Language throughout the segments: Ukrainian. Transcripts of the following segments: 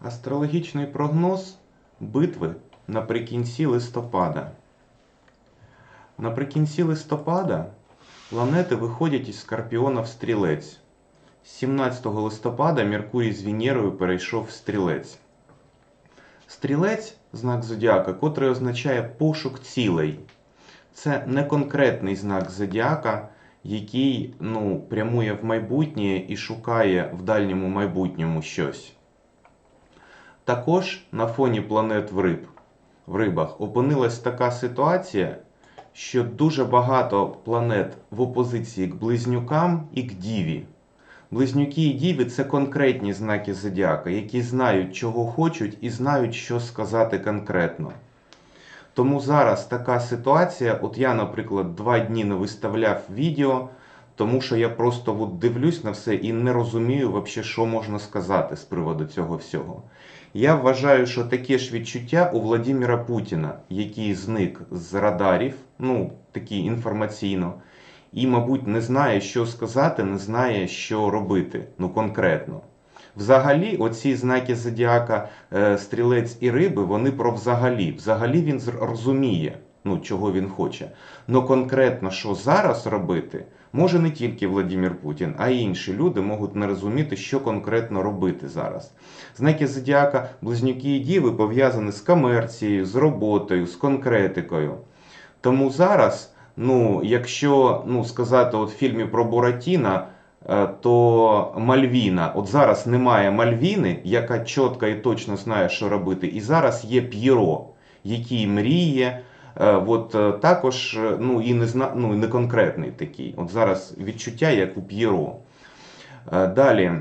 Астрологічний прогноз битви наприкінці листопада. Наприкінці листопада планети виходять із Скорпіона в стрілець. 17 листопада Меркурій з Венерою перейшов в стрілець. Стрілець знак зодіака, котрий означає пошук цілей. Це не конкретний знак зодіака, який ну, прямує в майбутнє і шукає в дальньому майбутньому щось. Також на фоні планет в риб, в рибах опинилась така ситуація, що дуже багато планет в опозиції к близнюкам і к діві. Близнюки і діви це конкретні знаки зодіака, які знають, чого хочуть, і знають, що сказати конкретно. Тому зараз така ситуація, от я, наприклад, два дні не виставляв відео, тому що я просто от дивлюсь на все і не розумію, вообще, що можна сказати з приводу цього всього. Я вважаю, що таке ж відчуття у Владимира Путіна, який зник з радарів, ну такі інформаційно, і, мабуть, не знає, що сказати, не знає, що робити, ну конкретно. Взагалі, оці знаки зодіака е, стрілець і риби, вони про взагалі. Взагалі він розуміє, ну, чого він хоче. Но конкретно, що зараз робити, може не тільки Владимир Путін, а й інші люди можуть не розуміти, що конкретно робити зараз. Знаки зодіака близнюки і діви пов'язані з комерцією, з роботою, з конкретикою. Тому зараз, ну, якщо ну, сказати от в фільмі про Буратіна, е, то Мальвіна, от зараз немає Мальвіни, яка чітко і точно знає, що робити. І зараз є П'єро, який мріє. Е, От е, також е, ну, і не, зна... ну, не конкретний такий. От зараз відчуття, як у П'єро. Далі.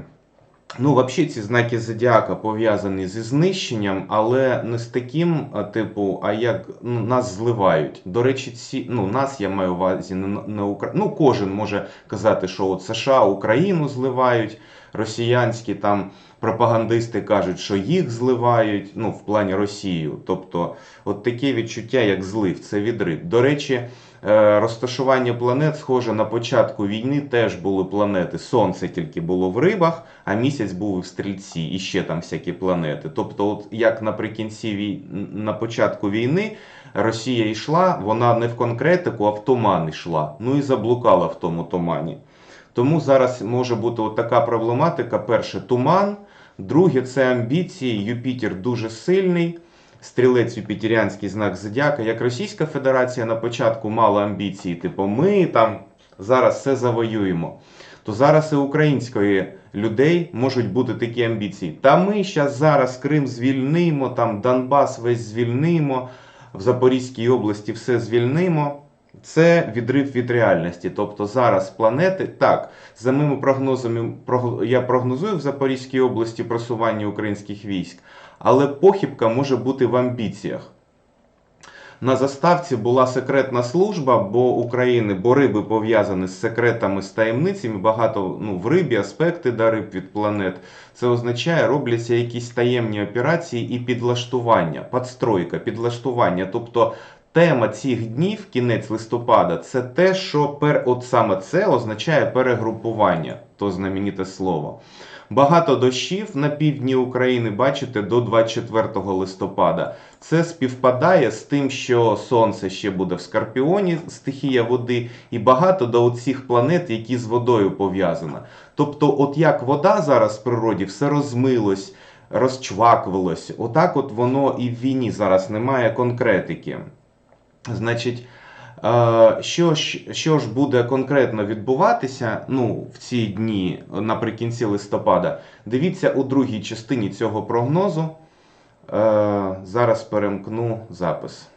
Ну, взагалі, ці знаки зодіака пов'язані зі знищенням, але не з таким, типу, а як ну, нас зливають. До речі, ці, ну, нас я маю увазі не, не Укра... Ну, кожен може казати, що от США Україну зливають, росіянські там пропагандисти кажуть, що їх зливають, ну, в плані Росію. Тобто, от таке відчуття, як злив, це відрив. До речі, е, розташування планет схоже на початку війни теж були планети. Сонце тільки було в рибах, а місяць був в стрільці, і ще там всякі планети. Тобто, от як наприкінці вій... на початку війни Росія йшла, вона не в конкретику, а в туман йшла. Ну і заблукала в тому тумані. Тому зараз може бути от така проблематика: перше туман, друге це амбіції. Юпітер дуже сильний. Стрілець Юпітеріанський знак зодіака. Як Російська Федерація на початку мала амбіції, типу, ми там зараз все завоюємо. То зараз і української людей можуть бути такі амбіції. Та ми щас зараз Крим звільнимо, там Донбас весь звільнимо, в Запорізькій області все звільнимо. Це відрив від реальності. Тобто зараз планети, так, за моїми прогнозами, прог- я прогнозую в Запорізькій області просування українських військ, але похибка може бути в амбіціях. На заставці була секретна служба, бо України, бо риби пов'язані з секретами, з таємницями. Багато ну, в рибі аспекти до риб від планет. Це означає, робляться якісь таємні операції і підлаштування, підстройка, підлаштування. Тобто тема цих днів, кінець листопада, це те, що пер... от саме це означає перегрупування, то знамените слово. Багато дощів на півдні України, бачите, до 24 листопада. Це співпадає з тим, що Сонце ще буде в Скорпіоні, стихія води, і багато до оцих планет, які з водою пов'язані. Тобто, от як вода зараз в природі все розмилось, розчвакувалось, отак от воно і в війні зараз немає конкретики. Значить, е, що ж, що ж буде конкретно відбуватися ну, в ці дні наприкінці листопада, дивіться у другій частині цього прогнозу. Е, Зараз перемкну запис.